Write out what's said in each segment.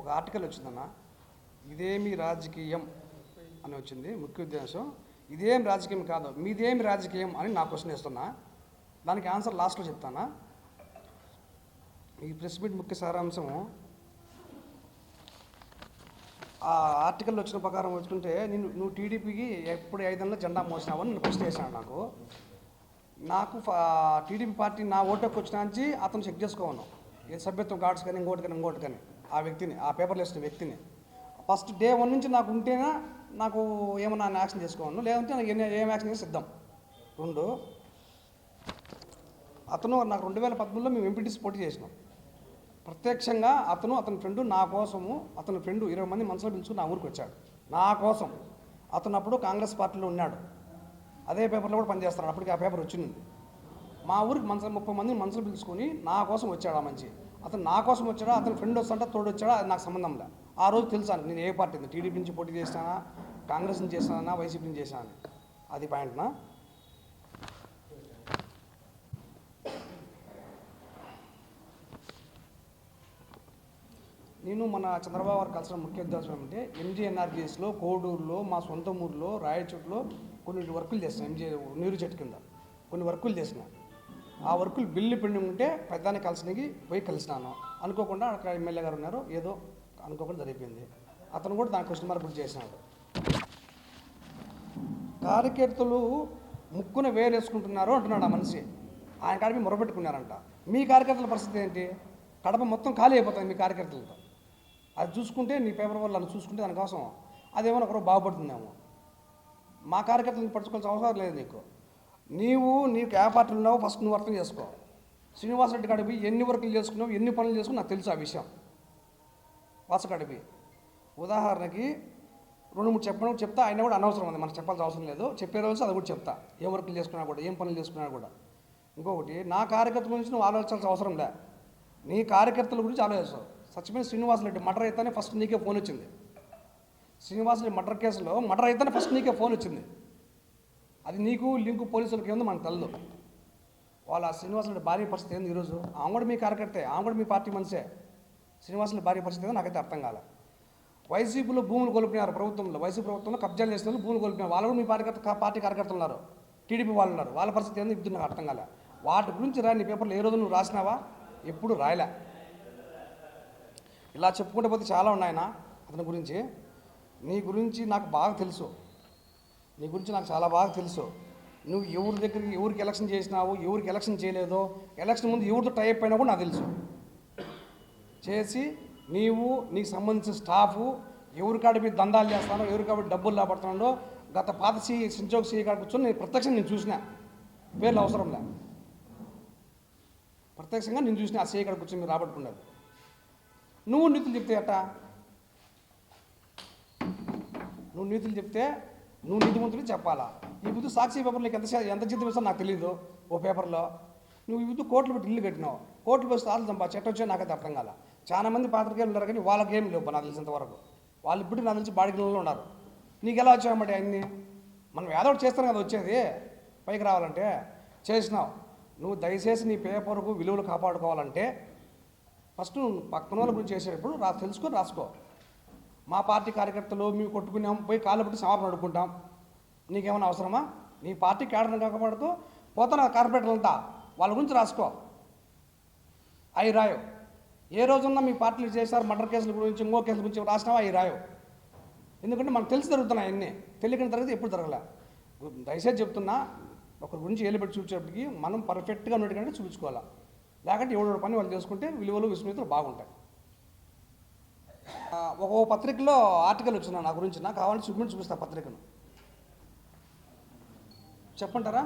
ఒక ఆర్టికల్ వచ్చిందన్న. ఇదేమి రాజకీయం అని వచ్చింది ముఖ్య ఉద్దేశం ఇదేం రాజకీయం కాదు మీదేమి రాజకీయం అని నా క్వశ్చన్ వేస్తున్నా. దానికి ఆన్సర్ లాస్ట్లో చెప్తానా. ఈ ప్రెస్ మీట్ ముఖ్య సారాంశం ఆ ఆర్టికల్ వచ్చిన ప్రకారం వచ్చుకుంటే నేను నువ్వు టీడీపీకి ఎప్పుడు ఐదేళ్ళలో జెండా మోసినావని నేను ప్రశ్న వేసాను నాకు. నాకు టీడీపీ పార్టీ నా ఓటుకు వచ్చిన నుంచి అతను చెక్ చేసుకోవను ఏ సభ్యత్వం కార్డ్స్ కానీ ఇంకోటి కానీ ఇంకోటి కానీ. ఆ వ్యక్తిని ఆ పేపర్లు వేసిన వ్యక్తిని. ఫస్ట్ డే వన్ నుంచి నాకు ఉంటేనే నాకు ఏమన్నా యాక్షన్ చేసుకోవను లేదంటే నాకు ఎన్ని- ఏం యాక్షన్ చేసి సిద్ధం. రెండు అతను నాకు రెండు వేల పదమూడులో మేము ఎంపీటీసీ పోటీ చేసినాం. ప్రత్యక్షంగా అతను అతని ఫ్రెండ్ నా కోసము అతని ఫ్రెండ్ ఇరవై మంది మనసులో పిలుచుకుని నా ఊరికి వచ్చాడు. నా కోసం. అతను అప్పుడు కాంగ్రెస్ పార్టీలో ఉన్నాడు. అదే పేపర్లో కూడా పనిచేస్తాడు అప్పటికి ఆ పేపర్ వచ్చింది. మా ఊరికి మనసు ముప్పై మంది మనసులు పిలుచుకొని నా కోసం వచ్చాడు ఆ మంచి. అతను నా కోసం వచ్చాడా? అతని ఫ్రెండ్ వస్తాడా తోడు వచ్చాడా? అది నాకు సంబంధం లే ఆ రోజు తెలుసాను నేను ఏ పార్టీ టీడీపీ నుంచి పోటీ చేసినానా కాంగ్రెస్ నుంచి చేసినానా వైసీపీ నుంచి చేసినా అది పాయింట్నా నేను మన చంద్రబాబు గారు కలిసిన ముఖ్య ఉద్దేశం ఏమంటే ఎంజీఎన్ఆర్జీఎస్లో కోడూరులో మా సొంత ఊర్లో రాయచోట్లో కొన్ని వర్కులు చేసిన ఎంజీ నీరు చెట్టు కింద. కొన్ని వర్కులు చేసిన ఆ వర్కులు బిల్లు పెండి ఉంటే పెద్దాన్ని కలిసినకి పోయి కలిసినాను. అనుకోకుండా అక్కడ ఎమ్మెల్యే గారు ఉన్నారు. ఏదో అనుకోకుండా జరిగిపోయింది. అతను కూడా దాని క్వశ్చన్ మార్క్ గుర్తు చేసినాడు కార్యకర్తలు ముక్కున వేలేసుకుంటున్నారు అంటున్నాడు ఆ మనిషి. ఆయన కాడికి మొరపెట్టుకున్నారంట. మీ కార్యకర్తల పరిస్థితి ఏంటి? కడప మొత్తం ఖాళీ అయిపోతుంది మీ కార్యకర్తలతో. అది చూసుకుంటే నీ పేపర్ వల్ల అది చూసుకుంటే దానికోసం. అదేమో ఒకరు బాగుపడుతుందేమో. మా కార్యకర్తలను పట్టుకోవాల్సిన అవసరం లేదు నీకు. నీవు నీకు ఏ పార్టీలు ఉన్నావు ఫస్ట్ నువ్వు అర్థం చేసుకో. శ్రీనివాసరెడ్డి కాడిపి ఎన్ని వర్కులు చేసుకున్నావు ఎన్ని పనులు చేసుకున్నావు నాకు తెలుసు ఆ విషయం. వాస కాడిపి ఉదాహరణకి రెండు మూడు చెప్పడం చెప్తా ఆయన కూడా అనవసరం ఉంది మనకు చెప్పాల్సిన అవసరం లేదు. చెప్పే రోజు అది కూడా చెప్తా. ఏ వర్కులు చేసుకున్నా కూడా ఏం పనులు చేసుకున్నా కూడా. ఇంకొకటి నా కార్యకర్తల గురించి నువ్వు ఆలోచించాల్సిన అవసరం లే. నీ కార్యకర్తల గురించి ఆలోచిస్తావు సత్యమైన శ్రీనివాసరెడ్డి మర్డర్ అయితేనే ఫస్ట్ నీకే ఫోన్ వచ్చింది. శ్రీనివాసరెడ్డి మర్డర్ కేసులో మర్డర్ అయితేనే ఫస్ట్ నీకే ఫోన్ వచ్చింది. అది నీకు లింకు పోలీసులకి ఏందో మనకు తెలదు. వాళ్ళ శ్రీనివాసరెడ్డి భార్య పరిస్థితి ఏంది ఈరోజు? ఆమె కూడా మీ కార్యకర్తే ఆమె కూడా మీ పార్టీ మనిషే. శ్రీనివాసరెడ్డి భార్య పరిస్థితి ఏదో నాకైతే అర్థం కాలే. వైసీపీలో భూములు కోల్పోయినారు ప్రభుత్వంలో. వైసీపీ ప్రభుత్వంలో కబ్జాలు చేసిన వాళ్ళు భూములు కోల్పోయినారు. వాళ్ళు కూడా మీ పార్టీ పార్టీ కార్యకర్తలు ఉన్నారు. టీడీపీ వాళ్ళు ఉన్నారు. వాళ్ళ పరిస్థితి ఏందో ఇప్పుడు నాకు అర్థం కాలే. వాటి గురించి రాని నీ పేపర్లో ఏ రోజు నువ్వు రాసినావా? ఎప్పుడు రాయలే. ఇలా చెప్పుకుంటే పోతే చాలా ఉన్నాయన అతని గురించి? నీ గురించి నాకు బాగా తెలుసు. నీ గురించి నాకు చాలా బాగా తెలుసు. నువ్వు ఎవరి దగ్గరికి ఎవరికి ఎలక్షన్ చేసినావు ఎవరికి ఎలక్షన్ చేయలేదో ఎలక్షన్ ముందు ఎవరితో టైప్ అయినా కూడా నాకు తెలుసు. చేసి నీవు నీకు సంబంధించిన స్టాఫ్ ఎవరి కాడిపి దందాలు చేస్తానో ఎవరి కాబట్టి డబ్బులు లాపడుతున్నాడో గత పాత సి సించోక్ సీ కాడ కూర్చొని నేను ప్రత్యక్షంగా నేను చూసిన. పేర్లు అవసరం లే. ప్రత్యక్షంగా నేను చూసిన ఆ సీ కాడ కూర్చొని మీరు రాబట్టుకున్నారు నువ్వు నీతులు చెప్తే అట్టా నువ్వు నీతులు చెప్తే నువ్వు నీతిమంతుడు చెప్పాలా? ఈ బుద్ధు సాక్షి పేపర్లో నీకు ఎంత ఎంత జీతం ఇస్తావు నాకు తెలియదు ఓ పేపర్లో. నువ్వు ఈ బుద్ధు కోట్లు పెట్టి ఇల్లు కట్టినావు. కోట్లు పెట్టి సార్లు చంపా చెట్టు వచ్చే నాకైతే అర్థం కాల. చాలా మంది పాత్రికేయులు ఉన్నారు కానీ వాళ్ళకి ఏం లేవు నాకు తెలిసినంత వరకు. వాళ్ళు ఇప్పుడు నాకు తెలిసి బాడిగిలలో ఉన్నారు. నీకు ఎలా వచ్చామంటే అన్ని మనం ఏదో ఒకటి చేస్తాం కదా వచ్చేది. పైకి రావాలంటే చేసినావు. నువ్వు దయచేసి నీ పేపర్కు విలువలు కాపాడుకోవాలంటే ఫస్ట్ నువ్వు పక్కన వాళ్ళ గురించి చేసేటప్పుడు రా తెలుసుకొని రాసుకో. మా పార్టీ కార్యకర్తలు మేము కొట్టుకున్నాం పోయి కాళ్ళు పెట్టి సమాపన అడుక్కుంటాం నీకేమైనా అవసరమా? నీ పార్టీ కేడర్ని కాకపోతూ పోతున్న కార్పొరేటర్లంతా. వాళ్ళ గురించి రాసుకో. అవి రాయో ఏ రోజున్నా మీ పార్టీలు చేశారు మర్డర్ కేసుల గురించి ఇంకో కేసుల గురించి రాసినావా? అవి రాయో ఎందుకంటే మనకు తెలిసి జరుగుతున్నాయి అన్నీ. తెలియని తరగతి ఎప్పుడు జరగలే. దయచేసి చెప్తున్నా ఒకరి గురించి ఏలు పెట్టి చూపించేటప్పటికి మనం పర్ఫెక్ట్గా ఉన్నట్టుగానే చూపించుకోవాలి. లేకుంటే ఎవడో పని వాళ్ళు చేసుకుంటే విలువలు విస్మృతులు బాగుంటాయి. ఒక పత్రికలో ఆర్టికల్ వచ్చిన నా గురించి. నాకు కావాలని చూపించి చూపిస్తా పత్రికను. చెప్పంటారా?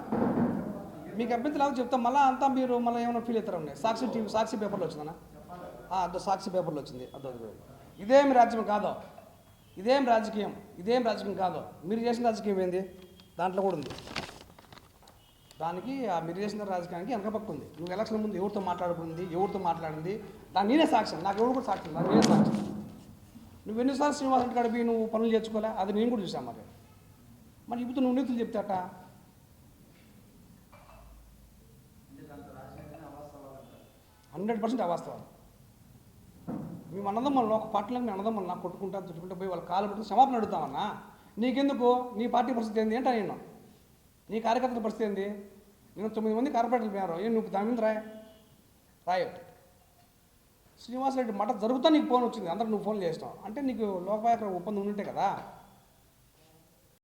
మీకు అభ్యంతరం లేకపోతే చెప్తాం? మళ్ళీ అంతా మీరు మళ్ళీ ఏమైనా ఫీల్ అవుతారండి ఉన్నాయి సాక్షి టీవీ సాక్షి పేపర్లో వచ్చిందనా? అదో సాక్షి పేపర్లో వచ్చింది. అదో ఇదేం రాజ్యం కాదో? ఇదేం రాజకీయం? ఇదేం రాజకీయం కాదో? మీరు చేసిన రాజకీయం ఏంది? దాంట్లో కూడా ఉంది. దానికి ఆ మీరు చేసిన రాజకీయానికి వెనక పక్క ఉంది. నువ్వు ఎలక్షన్ ముందు ఎవరితో మాట్లాడుకుంది ఎవరితో మాట్లాడింది? దాని నేనే సాక్ష్యం నాకు ఎవరు కూడా సాక్ష్యం నాకు నేనే సాక్ష్యం నువ్వు ఎన్నిసార్లు శ్రీనివాసన్ గడిపి నువ్వు పనులు చేర్చుకోలే? అది నేను కూడా చూసాను మరి. మరి ఇప్పుడు నువ్వు నీతులు చెప్తాట? హండ్రెడ్ పర్సెంట్ అవాస్తవాలు. మేము అన్నదం ఒక పార్టీలో మేము అన్నదం నా కొట్టుకుంటా తిట్టుకుంటా పోయి వాళ్ళ కాలు పెట్టుకుని సమాపణ అడుగుతామన్నా నీకెందుకు? నీ పార్టీ పరిస్థితి ఏంది? ఏంటా నేను? నీ కార్యకర్తల పరిస్థితి ఏంది? నేను తొమ్మిది మంది కార్పొరేటర్లు పోయారు ఏం నువ్వు దాని మీద రాయ? రాయట్ శ్రీనివాసరెడ్డి మట జరుగుతా నీకు ఫోన్ వచ్చింది. అందరూ నువ్వు ఫోన్ చేస్తావు. అంటే నీకు లోకపాయక ఒప్పందం ఉంటే కదా?